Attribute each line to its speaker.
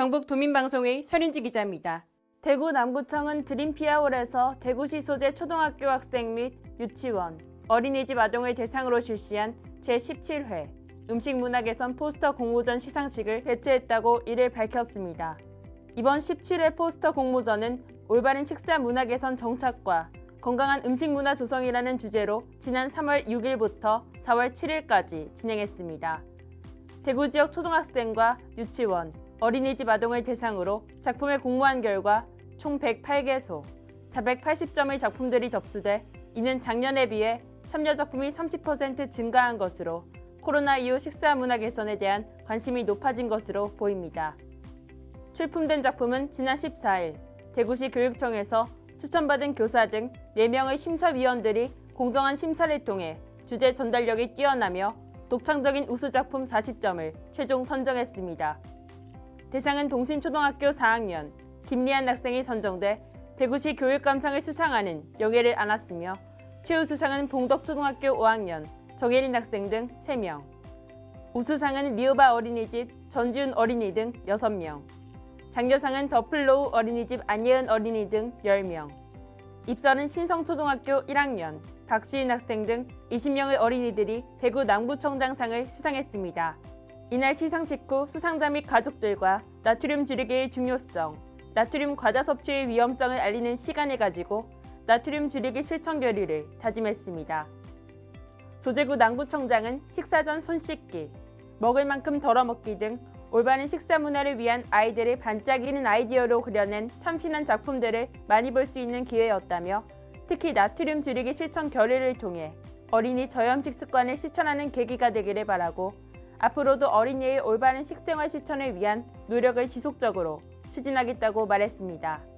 Speaker 1: 경북 도민방송의 설윤지 기자입니다. 대구 남구청은 드림피아홀에서 대구시 소재 초등학교 학생 및 유치원, 어린이집 아동을 대상으로 실시한 제17회 음식문화개선 포스터 공모전 시상식을 개최했다고 이를 밝혔습니다. 이번 17회 포스터 공모전은 올바른 식사 문화 개선 정착과 건강한 음식 문화 조성이라는 주제로 지난 3월 6일부터 4월 7일까지 진행했습니다. 대구 지역 초등학생과 유치원, 어린이집 아동을 대상으로 작품을 공모한 결과 총 108개소, 480점의 작품들이 접수돼 이는 작년에 비해 참여 작품이 30% 증가한 것으로 코로나 이후 식사 문화 개선에 대한 관심이 높아진 것으로 보입니다. 출품된 작품은 지난 14일 대구시 교육청에서 추천받은 교사 등 4명의 심사위원들이 공정한 심사를 통해 주제 전달력이 뛰어나며 독창적인 우수 작품 40점을 최종 선정했습니다. 대상은 동신초등학교 4학년 김리안 학생이 선정돼 대구시 교육감상을 수상하는 영예를 안았으며 최우수상은 봉덕초등학교 5학년 정예린 학생 등 3명, 우수상은 미오바 어린이집 전지훈 어린이 등 6명, 장려상은 더플로우 어린이집 안예은 어린이 등 10명, 입설은 신성초등학교 1학년 박시인 학생 등 20명의 어린이들이 대구 남구청장상을 수상했습니다. 이날 시상식 후 수상자 및 가족들과 나트륨 줄이기의 중요성, 나트륨 과다 섭취의 위험성을 알리는 시간을 가지고 나트륨 줄이기 실천 결의를 다짐했습니다. 조재구 남구청장은 식사 전 손 씻기, 먹을 만큼 덜어 먹기 등 올바른 식사 문화를 위한 아이들의 반짝이는 아이디어로 그려낸 참신한 작품들을 많이 볼 수 있는 기회였다며 특히 나트륨 줄이기 실천 결의를 통해 어린이 저염식 습관을 실천하는 계기가 되기를 바라고 앞으로도 어린이의 올바른 식생활 실천을 위한 노력을 지속적으로 추진하겠다고 말했습니다.